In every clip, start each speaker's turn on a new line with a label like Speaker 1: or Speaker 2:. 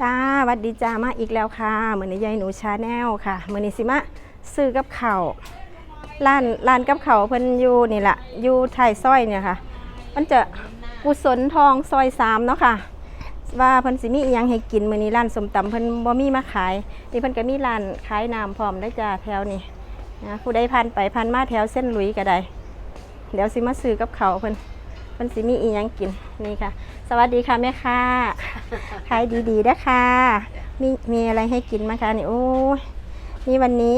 Speaker 1: จ้าวัดดีจ้ามาอีกแล้วค่ะเหมือนในยายหนูชาแนลค่ะเหมือนในสิมาซื้อกับเขาวร้านร้านกับเขาเพิ่นอยู่นี่แหละอยู่ไทายซอยเนี่ยค่ะ มันจะกุศลทองซอยสามเนาะค่ะ ว่าเพิ่นสิมีอีหยังให้กินมื้อนี้ร้านสมตำเพิ่นบ่มีมาขายนี่เพิ่นก็มีร้านขายน้ำพร้อมได้จ้าแถวนี้นะผู้ใดผ่านไปผ่านมาแถวเส้นหลุยก็ได้เดี๋ยวสิมาซื้อกับเขาเพิ่น เพิ่นสิมีอีหยังกินนี่ค่ะ สวัสดีค่ะแม่ค้าขายดีๆนะคะมีมีอะไรให้กินไหมคะนี่โอ้ยนี่วันนี้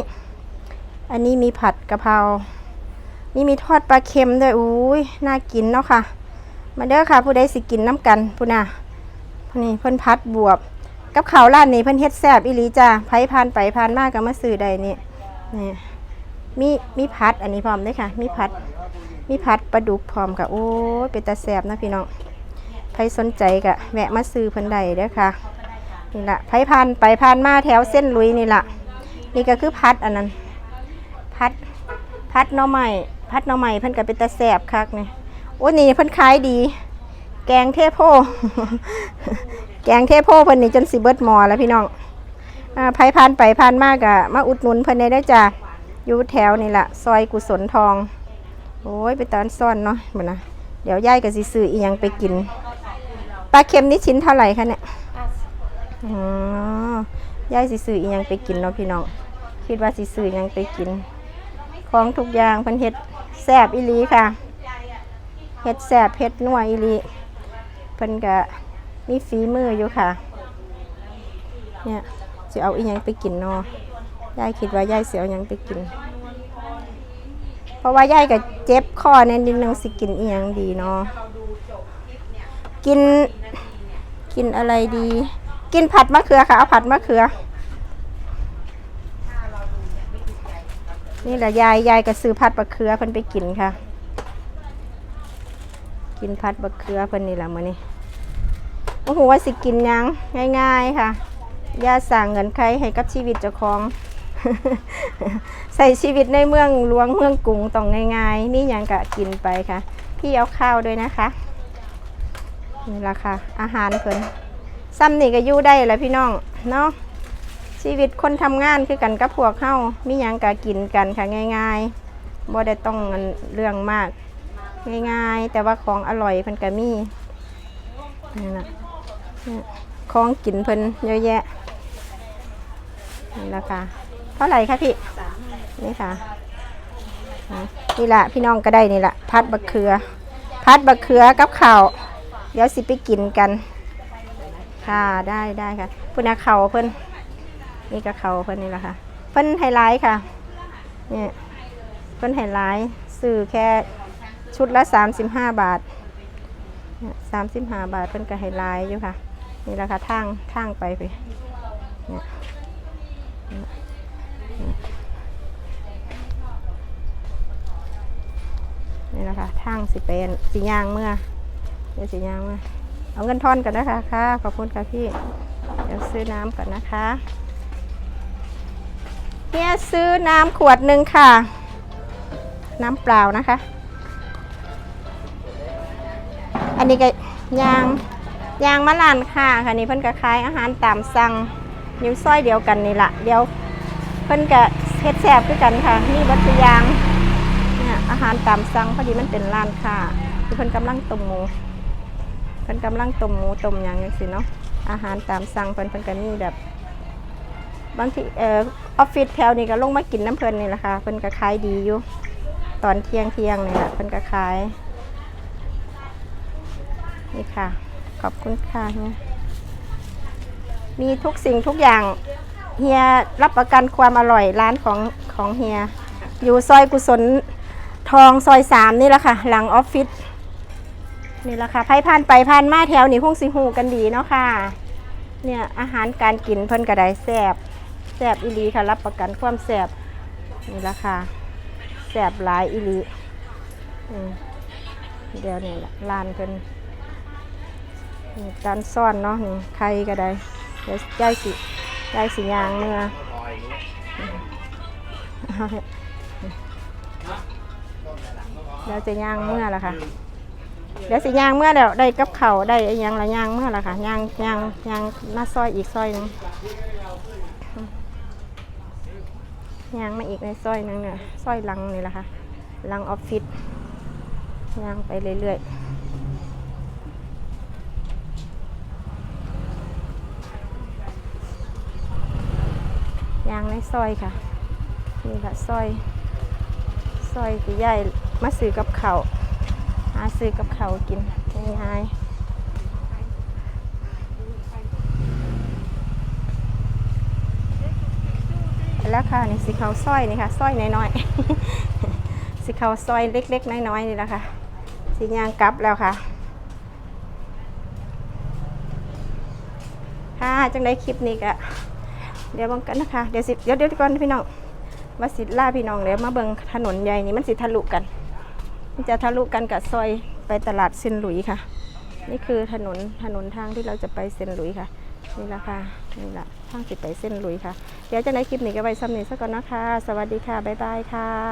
Speaker 1: อันนี้มีผัดกะเพรา นี่มีทอดปลาเค็มด้วยอุ้ยน่ากินเนาะค่ะ มาเด้อค่ะ ผู้ใดสิกินน้ำกันผู้น่ะนี่เพิ่นพัดบวบ กับข้าวร้านนี้เพิ่นเฮ็ดแซ่บอีหลีจ้าไผผ่านไปผ่านมาก็มาซื้อได้นี่นี่มีมีผัดอันนี้พร้อมเด้วยค่ะ มีผัด มีผัดปลาดุกพร้อมค่ะ โอ้เป็นตาแซบนะพี่น้องใครสนใจก็แวะมาซื้อเพิ่นได้เด้อค่ะ นี่ละไผผ่านไปผ่านมาแถวเส้นลุยนี่ละนี่ก็คือพัดอันนั้น พัดพัดน่อไม้พัดน่อไม้เพิ่นก็เป็นตาแสบคักนี่โอ้นี่เพิ่นขายดี แกงเทโพ แกงเทโพเพิ่นนี่จนสิเบิดหมอแล้วพี่น้องอ่าไผผ่านไปผ่านมาก็มาอุดหนุนเพิ่นได้จ้ะอยู่แถวนี่ละซอยกุศลทอง อ้ยไปตอนซ่อนเนาะเหมือนะเดี๋ยวยายก็สิซื้ออีหยังไปกินปลาเค็มนี่ชิ้นเท่าไหร่คะเนี่ยอ๋อยายสิซื้ออีหยังไปกินเนาะพี่น้องคิดว่าสิซื้อหยังไปกิน ของทุกอย่างเพิ่นเฮ็ดแซ่บอีหลีค่ะเฮ็ดแซ่บเฮ็ดนัวอีหลีเพิ่นก็มีฝีมืออยู่ค่ะเนี่ยสิเอาอีหยังไปกินเนาะยายคิดว่ายายเสิเอาหยังไปกิน เพราะว่ายายก็เจ็บคอแน่นิดนึงสิกินอียงดีเนาะกินกินอะไรดี กินผัดมะเขือค่ะเอาผัดมะเขือ นี่แหละยายยายก็ซื้อผัดมะเขือเพิ่นไปกินค่ะ กินผัดมะเขือเพิ่นนี่แหละมื้อนี้โอ้โหว่าสิกินยังง่าย ๆ ค่ะย่าสั่งเงินใครให้กับชีวิตเจ้าของ ใส่ชีวิตในเมืองหลวงเมืองกรุงต้องง่ายๆมีหยังก็กินไปค่ะ พี่เอาข้าวด้วยนะคะ นี่ละค่ะ อาหารเพิ่นซ้ำนี่ก็อยู่ได้แล้วพี่น้องเนาะชีวิตคนทำงานคือกันกับพวกเฮามียังก็กินกันค่ะง่ายๆบ่ได้ต้องเรื่องมากง่ายๆ แต่ว่าของอร่อยเพิ่นก็มีนี่นะของกินเพิ่นเยอะแยะนี่ละค่ะ เท่าไหร่คะพี่นี่ค่ะนี่ละพี่น้องก็ได้นี่ละพัดบักเขือ พัดบักเขือกับข้าวเดี๋ยวสิไปกินกัน ค่ะได้ได้ค่ะพุ่นนะเขาเพิ่นนี่ก็เขาเพิ่นนี่แหละค่ะ เพิ่นไฮไลท์ค่ะเนี่ยเพิ่นไฮไลท์ซื้อแค่ชุดละ35บาทสามสิบห้าบาทเพิ่นก็ไฮไลท์อยู่ค่ะ นี่แหละค่ะทางทางไปไปเนี่ย นี่แหละคะทางสิเป็นสีย่างเมื่อเดี๋ยวสิย่างเมาเอาเงินทอนกันนะคะค่ะขอบคุณค่ะพี่เดี๋ยวซื้อน้ำก่อนนะคะเฮียซื้อน้ำขวดหนึ่งค่ะ น้ำเปล่านะคะ อันนี้ก็ยางยางมะลานค่ะค่ะนี่เพิ่นก็ขายอาหารตามสั่งอยู่ซอยเดียวกันนี่ละเดี๋ยวเพิ่นก็เฮ็ดแซ่บด้วยกันค่ะนี่วัตถุยาง อาหารตามสั่งพอดีมันเป็นร้านค่ะที่เพิ่นกำลังต้มหมูเพิ่นกำลังต้มหมูต้มหยังจังซี่เนาะอาหารตามสั่งเพิ่นเพิ่นก็มีแบบ บางทีเอ่อออฟฟิศแถวนี้ก็ลงมากินน้ำเพิ่นนี่แหละค่ะเพิ่นก็ขายดีอยู่ตอนเที่ยงเที่ยงนี่แหละเพิ่นก็ขายนี่ค่ะ ขอบคุณค่ะเฮียมีทุกสิ่งทุกอย่างเฮียรับประกันความอร่อยร้านของของเฮีย อยู่ซอยกุศล ทองซอยสามนี่แหละค่ะ หลังออฟฟิศนี่แหละค่ะไพ่ผ่านไปผ่านมาแถวนี้คงสิหูกันดีเนาะค่ะ เนี่ยอาหารการกินเพิ่นกระไดแซบแซบอีหลีค่ะ รับประกันความแซบนี่แหละค่ะแซบหลายอีหลีอืมเดี๋ยวนี่แหละร้านเพิ่นนี่จานซ่อนเนาะนี่ไข่กระไดเดี๋ยวย่ายสิย่ายสิยางเนื้อ เดี๋ยวจะย่างเมื่อละค่ะเดี๋ยวสิย่างเมื่อแล้วได้กับเขาได้ไอ้ยังละย่างเมื่อละค่ะย่างย่างย่างมาซอยอีกซอยหนึงย่างมาอีกในซอยหนึงเนี่ยซอยลังนี่แหละค่ะลังออฟฟิศย่างไปเรื่อยๆย่างในซอยค่ะนี่ค่ะซอย อยที่ใหญ่มาซื้อกับเขาหาซื้อกับเขากินง่ายแล้วค่ะนี่สิเขาซอยนี่ค่ะซอยน้อยๆสิเขาซอยเล็ก ๆ น้อยๆนี่แหละค่ะสิยางกลับแล้วค่ะ ค่ะจังได้คลิปนี้ก็เดี๋ยวบังกันนะคะ เดี๋ยวสิเดี๋ยวเดี๋ยวก่อนพี่น้อง มาสิล่าพี่น้องแล้วมาเบิงถนนใหญ่นี่มันสิทะลุกัน มันจะทะลุกันกับซอยไปตลาดเซนหลุยค่ะ นี่คือถนนถนนทางที่เราจะไปเซนหลุยค่ะนี่ละค่ะนี่ละทางสิไปเส้นหลุยค่ะ เดี๋ยวจะในคลิปนี้ก็ไว้ซ้ำนี้สักก่อนนะคะ สวัสดีค่ะ บ๊ายบายค่ะ